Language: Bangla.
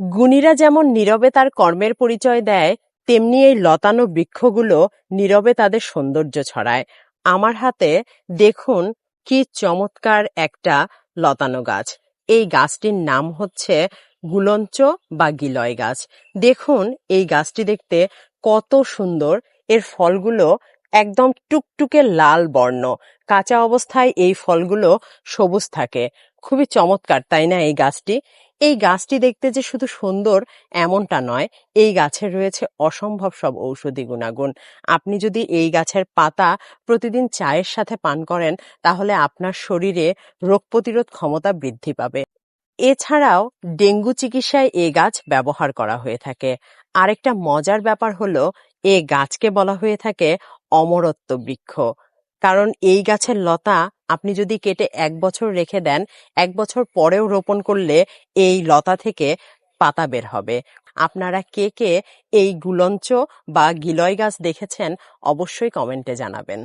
গুণীরা যেমন নীরবে তার কর্মের পরিচয় দেয়, তেমনি এই লতানো বৃক্ষগুলো নীরবে তাদের সৌন্দর্য ছড়ায়। আমার হাতে দেখুন কি চমৎকার একটা লতানো গাছ। এই গাছটির নাম হচ্ছে গুলঞ্চ বা গিলয় গাছ। দেখুন এই গাছটি দেখতে কত সুন্দর। এর ফলগুলো একদম টুকটুকে লাল বর্ণ। কাঁচা অবস্থায় এই ফলগুলো সবুজ থাকে। খুবই চমৎকার, তাই না এই গাছটি? এই গাছটি দেখতে যে শুধু সুন্দর এমনটা নয়, এই গাছের রয়েছে অসম্ভব সব ঔষধি গুণাগুণ। আপনি যদি এই গাছের পাতা প্রতিদিন চায়ের সাথে পান করেন, তাহলে আপনার শরীরে রোগ প্রতিরোধ ক্ষমতা বৃদ্ধি পাবে। এছাড়াও ডেঙ্গু চিকিৎসায় এ গাছ ব্যবহার করা হয়ে থাকে। আরেকটা মজার ব্যাপার হলো, এ গাছকে বলা হয়ে থাকে অমরত্ব বৃক্ষ। কারণ এই গাছের লতা আপনি যদি কেটে এক বছর রেখে দেন, এক বছর পরেও রোপণ করলে এই লতা থেকে পাতা বের হবে। আপনারা কে কে এই গুলঞ্চ বা গিলয় গাছ দেখেছেন, অবশ্যই কমেন্টে জানাবেন।